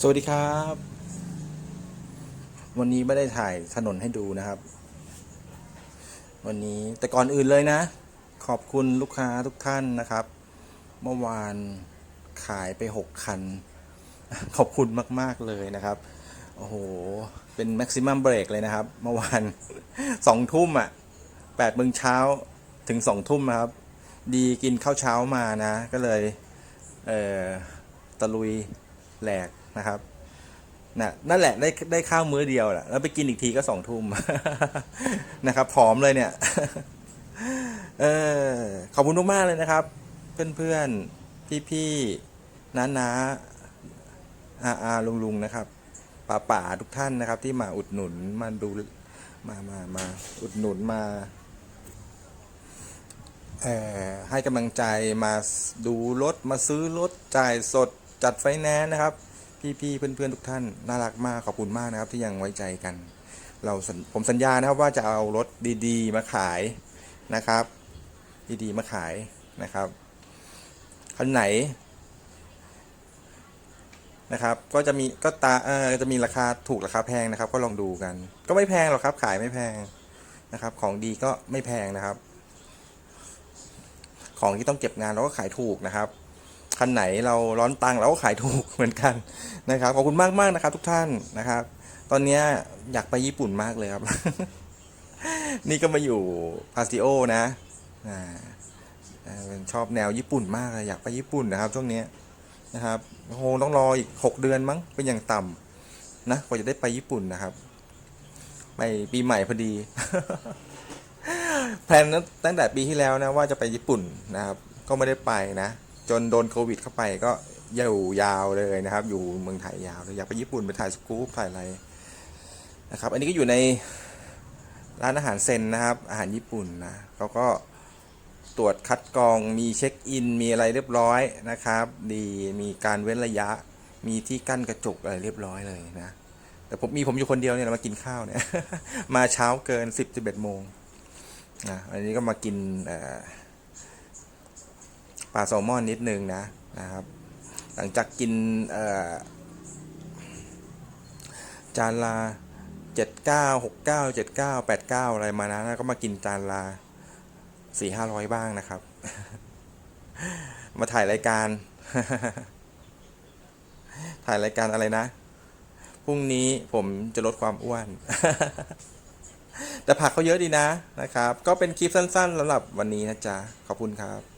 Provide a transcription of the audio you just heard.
สวัสดีครับ วันนี้ไม่ได้ถ่ายถนนให้ดูนะครับ วันนี้แต่ก่อนอื่นเลยนะ ขอบคุณลูกค้าทุกท่านนะครับ เมื่อวานขายไปหกคัน ขอบคุณมาก ๆ เลยนะครับ โอ้โห เป็นแม็กซิมัมเบรกเลยนะครับ เมื่อวานสองทุ่มอะแปดโมงเช้าถึงสองทุ่มนะครับ ดีกินข้าวเช้ามานะ ก็เลย เออตะลุยแหลก นะครับนั่นแหละได้ได้ข้าวมื้อเดียวแหละแล้วไปกินอีกทีก็สองทุ่มนะครับผอมเลยเนี่ยเออขอบคุณมากเลยนะครับ เพื่อนๆพี่ๆน้าๆอาอาลุงลุงๆนะครับป่าป่าทุกท่านนะครับ ที่มาอุดหนุนมาดูมามามาอุดหนุนมาเอ่อให้กำลังใจมาดูรถมาซื้อรถจ่ายสดจัดไฟแนนซ์นะครับ พี่ๆเพื่อนๆทุกท่านน่ารักมากขอบคุณมากนะครับ ที่ยังไว้ใจกัน เราผมสัญญานะครับว่าจะเอารถดีๆ มาขายนะครับ ดีๆมาขายนะครับคันไหนนะครับ ก็จะมีก็ตาเออจะมีราคาถูกราคาแพงนะครับ ก็ลองดูกัน ก็ไม่แพงหรอกครับ ขายไม่แพงนะครับ ของดีก็ไม่แพงนะครับ ของที่ต้องเก็บงานเราก็ขายถูกนะครับ คันไหนเราร้อนตังเราก็ขายถูกเหมือนกันนะครับขอบคุณมากมากนะครับ ทุกท่านนะครับ ตอนนี้อยากไปญี่ปุ่นมากเลยครับ นี่ก็มาอยู่พาซิโอนะอ่าชอบแนวญี่ปุ่นมากเลยอยากไปญี่ปุ่นนะครับ ช่วงนี้นะครับโอ้โหต้องรออีกหกเดือนมั้งเป็นอย่างต่ำนะกว่าจะได้ไปญี่ปุ่นนะครับ ไปปีใหม่พอดีแพลนตั้งแต่ปีที่แล้วนะว่าจะไปญี่ปุ่นนะครับ ก็ไม่ได้ไปนะ จนโดนโควิดเข้าไปก็อยู่ยาวเลยนะครับ อยู่เมืองไทยยาวเลยอยากไปญี่ปุ่นไปถ่ายสกู๊ปถ่ายอะไรนะครับ อันนี้ก็อยู่ในร้านอาหารเซนนะครับ อาหารญี่ปุ่นนะเขาก็ตรวจคัดกรองมีเช็คอิน มีอะไรเรียบร้อยนะครับ ดีมีการเว้นระยะ มีที่กั้นกระจกอะไรเรียบร้อยเลยนะ แต่ผมมีผมอยู่คนเดียวเนี่ยมากินข้าวเนี่ย มาเช้าเกินสิบสิบเอ็ดโมงนะอันนี้ก็มากินอ่อ ปลาแซลมอนนิดนึงนะนะครับ หลังจากกินจานละเจ็ดเก้าหกเก้าเจ็ดเก้าแปดเก้าอะไรมานะแล้วก็มากินจานละสี่ห้าร้อยบ้างนะครับ มาถ่ายรายการ ถ่ายรายการอะไรนะพรุ่งนี้ผมจะลดความอ้วน แต่ผักเขาเยอะดีนะนะครับ ก็เป็นคลิปสั้นๆสำหรับวันนี้นะจ๊ะ ขอบคุณครับ